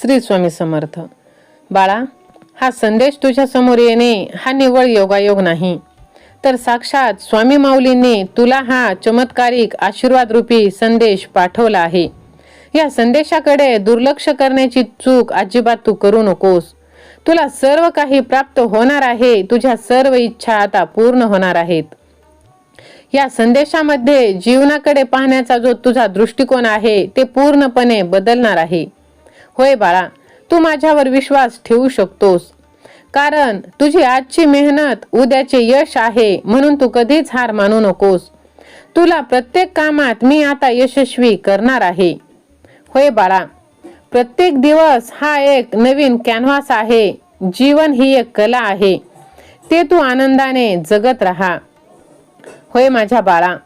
श्री स्वामी समर्थ. बाळा हा संदेश तुझ्या समोर येणे हा निव्वळ योगायोग नाही. तर साक्षात स्वामी माऊलींनी तुला हा चमत्कारिक आशीर्वाद रूपी संदेश पाठवला आहे. या संदेशाकडे दुर्लक्ष करण्याची चूक अजिबात तू करू नकोस. तुला सर्व काही प्राप्त होणार आहे तुझ्या सर्व इच्छा आता पूर्ण होणार आहेत. या संदेशामध्ये जीवनाकडे पाहण्याचा जो तुझा दृष्टिकोन आहे ते पूर्णपणे बदलणार आहे. होय बाळा तू माझ्यावर विश्वास ठेवू शकतोस. कारण तुझी आजची मेहनत उद्याचे यश आहे म्हणून तू कधीच हार मानू नकोस. तुला प्रत्येक कामात मी आता यशस्वी करणार आहे. होय बाळा प्रत्येक दिवस हा एक नवीन कॅनव्हास आहे. जीवन ही एक कला आहे. ते तू आनंदाने जगत राहा. होय माझ्या बाळा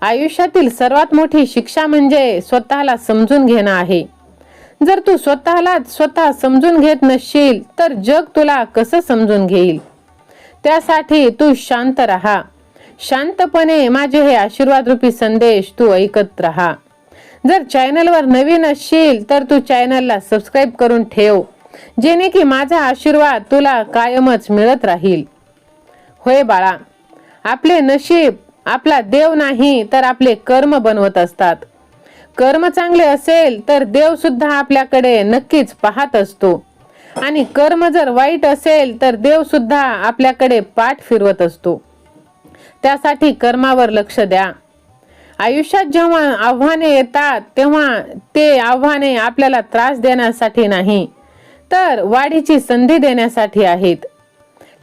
आयुष्यातील सर्वात मोठी शिक्षा म्हणजे स्वतःला समजून घेणं आहे. जर तू स्वतःला स्वतः समजून घेत नसशील तर जग तुला कसं समजून घेईल? त्यासाठी तू शांत राहा. शांतपणे माझे हे आशीर्वाद रूपी संदेश तू ऐकत राहा. जर चॅनलवर नवीन असशील तर तू चॅनलला सबस्क्राईब करून ठेव जेणे की माझा आशीर्वाद तुला कायमच मिळत राहील. होय बाळा आपले नशीब आपला देव नाही तर आपले कर्म बनवत असतात. कर्म चांगले असेल तर देव सुद्धा आपल्याकडे नक्कीच पाहत असतो. आणि कर्म जर वाईट असेल तर देव सुद्धा आपल्याकडे पाठ फिरवत असतो. त्यासाठी कर्मावर लक्ष द्या. आयुष्यात जेव्हा आव्हाने येतात तेव्हा ते आव्हाने आपल्याला त्रास देण्यासाठी नाही तर वाढीची संधी देण्यासाठी आहेत.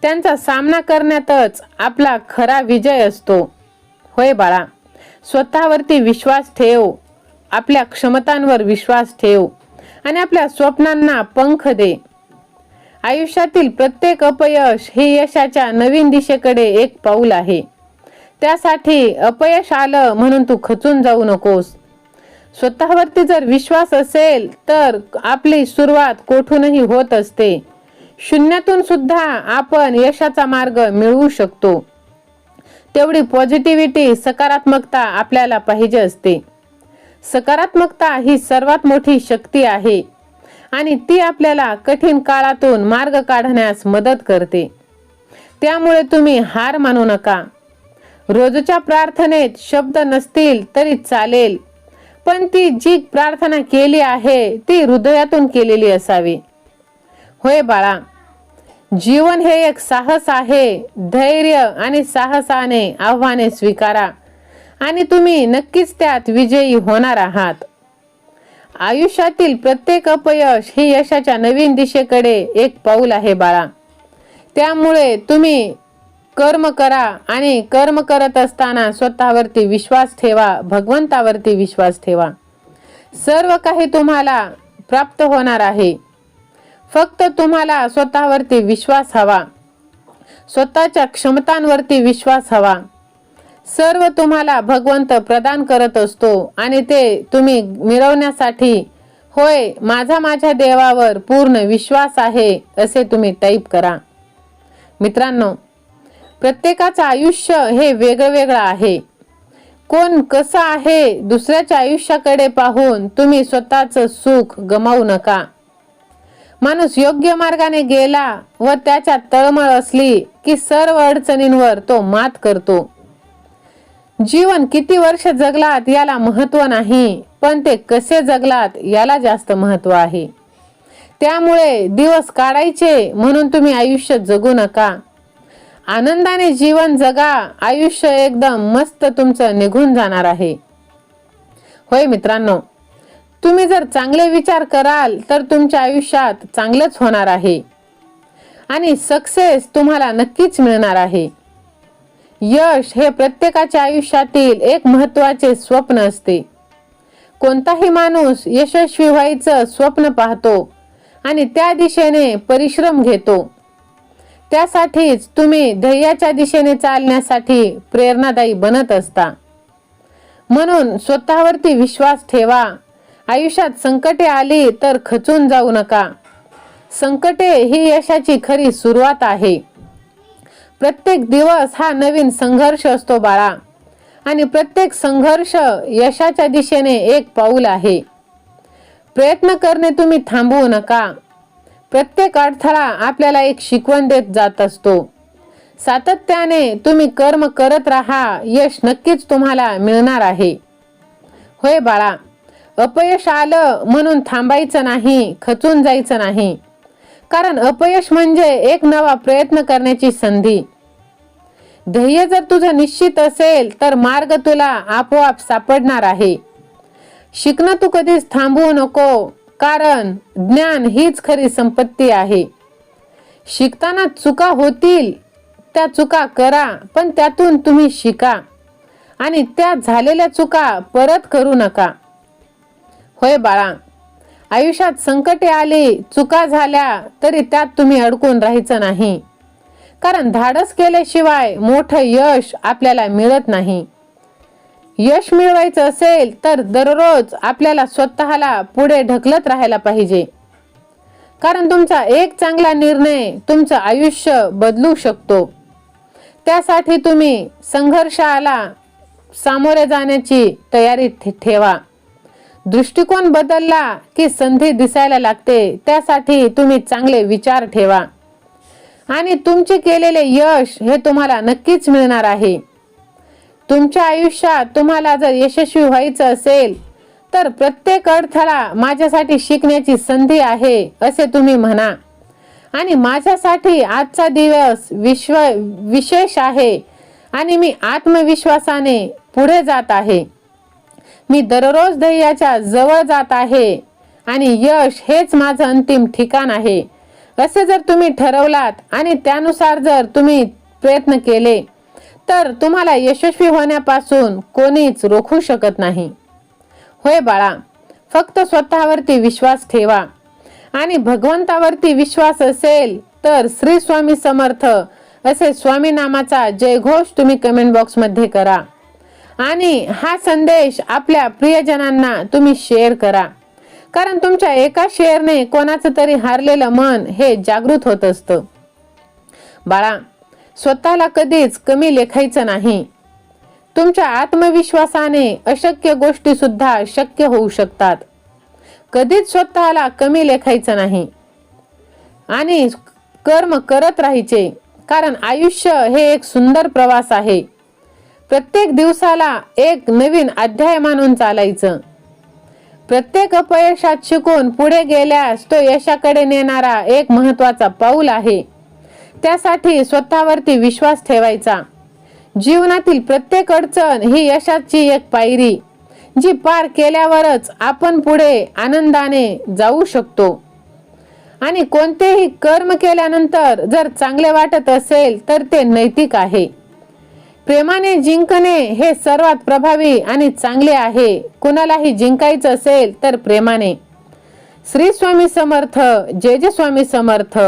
त्यांचा सामना करण्यातच आपला खरा विजय असतो. होय बाळा स्वतःवरती विश्वास ठेव. आपल्या क्षमतांवर विश्वास ठेव आणि आपल्या स्वप्नांना पंख दे. आयुष्यातील प्रत्येक अपयश हे यशाच्या नवीन दिशेकडे एक पाऊल आहे. त्यासाठी अपयश आलं म्हणून तू खचून जाऊ नकोस. स्वतःवरती जर विश्वास असेल तर आपली सुरुवात कोठूनही होत असते. शून्यातून सुद्धा आपण यशाचा मार्ग मिळवू शकतो. तेवढी पॉझिटिव्हिटी सकारात्मकता आपल्याला पाहिजे असते. सकारात्मकता ही सर्वात मोठी शक्ती आहे आणि ती आपल्याला कठीण काळातून मार्ग काढण्यास मदत करते. त्यामुळे तुम्ही हार मानू नका. रोजच्या प्रार्थनेत शब्द नसतील तरी चालेल पण ती जी प्रार्थना केली आहे ती हृदयातून केलेली असावी. होय बाळा जीवन हे एक साहस आहे. धैर्य आणि साहसाने आव्हाने स्वीकारा. आणि तुम्ही नक्कीच त्यात विजयी होणार आहात. आयुष्यातील प्रत्येक अपयश हे यशाच्या नवीन दिशेकडे एक पाऊल आहे बाळा. त्यामुळे तुम्ही कर्म करा आणि कर्म करत असताना स्वतःवरती विश्वास ठेवा भगवंतावरती विश्वास ठेवा. सर्व काही तुम्हाला प्राप्त होणार आहे. फक्त तुम्हाला स्वतःवरती विश्वास हवा. स्वतःच्या क्षमतांवरती विश्वास हवा. सर्व तुम्हाला भगवंत प्रदान करत असतो आणि ते तुम्ही मिळवण्यासाठी होय माझा माझ्या देवावर पूर्ण विश्वास आहे असे तुम्ही टाईप करा. मित्रांनो प्रत्येकाचं आयुष्य हे वेगळं वेगळं आहे. कोण कसं आहे दुसऱ्याच्या आयुष्याकडे पाहून तुम्ही स्वतःचं सुख गमावू नका. माणूस योग्य मार्गाने गेला व त्याच्यात तळमळ असली की सर्व अडचणींवर तो मात करतो. जीवन किती वर्ष जगलात याला महत्त्व नाही पण ते कसे जगलात याला जास्त महत्त्व आहे. त्यामुळे दिवस काढायचे म्हणून तुम्ही आयुष्य जगू नका. आनंदाने जीवन जगा आयुष्य एकदम मस्त तुमचं निघून जाणार आहे. होय मित्रांनो तुम्ही जर चांगले विचार कराल तर तुमच्या आयुष्यात चांगलंच होणार आहे. आणि सक्सेस तुम्हाला नक्कीच मिळणार आहे. यश हे प्रत्येकाच्या आयुष्यातील एक महत्त्वाचे स्वप्न असते. कोणताही माणूस यशस्वी व्हायचं स्वप्न पाहतो आणि त्या दिशेने परिश्रम घेतो. त्यासाठीच तुम्ही ध्येयाच्या दिशेने चालण्यासाठी प्रेरणादायी बनत असता. म्हणून स्वतःवरती विश्वास ठेवा. आयुष्यात संकटे आली तर खचून जाऊ नका. संकटे ही यशाची खरी सुरुवात आहे. प्रत्येक दिवस हा नवीन संघर्ष असतो बाळा. आणि प्रत्येक संघर्ष यशाच्या दिशेने एक पाऊल आहे. प्रयत्न करणे तुम्ही थांबवू नका. प्रत्येक अडथळा आपल्याला एक शिकवण देत जात असतो. सातत्याने तुम्ही कर्म करत राहा यश नक्कीच तुम्हाला मिळणार आहे. होय बाळा अपयश आलं म्हणून थांबायचं नाही खचून जायचं नाही. कारण अपयश म्हणजे एक नवा प्रयत्न करण्याची संधी. ध्येय जर तुझं निश्चित असेल तर मार्ग तुला आपोआप सापडणार आहे. शिकणं तू कधीच थांबवू नको कारण ज्ञान हीच खरी संपत्ती आहे. शिकताना चुका होतील त्या चुका करा पण त्यातून तुम्ही शिका. आणि त्या झालेल्या चुका परत करू नका. होय बाळा आयुष्यात संकटे आली चुका झाल्या तरी त्यात तुम्ही अडकून राहायचं नाही. कारण धाडस केल्याशिवाय मोठं यश आपल्याला मिळत नाही. यश मिळवायचं असेल तर दररोज आपल्याला स्वतःला पुढे ढकलत राहायला पाहिजे. कारण तुमचा एक चांगला निर्णय तुमचं आयुष्य बदलू शकतो. त्यासाठी तुम्ही संघर्षाला सामोरे जाण्याची तयारी ठे- ठेवा. दृष्टिकोन बदलला की संधी दिसायला लागते त्यासाठी तुम्ही चांगले विचार ठेवा. आणि तुमचे केलेले यश हे तुम्हाला नक्कीच मिळणार आहे. तुमच्या आयुष्यात तुम्हाला जर यशस्वी व्हायचं असेल तर प्रत्येक अडथळा माझ्यासाठी शिकण्याची संधी आहे असे तुम्ही म्हणा. आणि माझ्यासाठी आजचा दिवस विश्व विशेष आहे. आणि मी आत्मविश्वासाने पुढे जात आहे. मी दररोज ध्येयाच्या जवळ जात आहे आणि यश हेच माझं अंतिम ठिकाण आहे. असे जर तुम्ही ठरवलात आणि त्यानुसार जर तुम्ही प्रयत्न केले तर तुम्हाला यशस्वी होण्यापासून कोणीच रोखू शकत नाही. होय बाळा फक्त स्वतःवरती विश्वास ठेवा. आणि भगवंतावरती विश्वास असेल तर श्री स्वामी समर्थ असे स्वामी नामाचा जयघोष तुम्ही कमेंट बॉक्समध्ये करा. आणि हा संदेश आपल्या प्रियजनांना तुम्ही शेअर करा. कारण तुमच्या एका शेअरने कोणाचं तरी हारलेलं मन हे जागृत होत असतं. बाळा स्वतःला कधीच कमी लेखायचं नाही. तुमच्या आत्मविश्वासाने अशक्य गोष्टी सुद्धा शक्य होऊ शकतात. कधीच स्वतःला कमी लेखायचं नाही. आणि कर्म करत राहायचे कारण आयुष्य हे एक सुंदर प्रवास आहे. प्रत्येक दिवसाला एक नवीन अध्याय मानून चालायचं. प्रत्येक अपयशात शिकून पुढे गेल्यास तो यशाकडे नेणारा एक महत्त्वाचा पाऊल आहे. त्यासाठी स्वतःवरती विश्वास ठेवायचा. जीवनातील प्रत्येक अडचण ही यशाची एक पायरी जी पार केल्यावरच आपण पुढे आनंदाने जाऊ शकतो. आणि कोणतेही कर्म केल्यानंतर जर चांगले वाटत असेल तर ते नैतिक आहे. प्रेमाने जिंकणे हे सर्वात प्रभावी आणि चांगले आहे. कुणालाही जिंकायचं असेल तर प्रेमाने. श्री स्वामी समर्थ जय जय स्वामी समर्थ.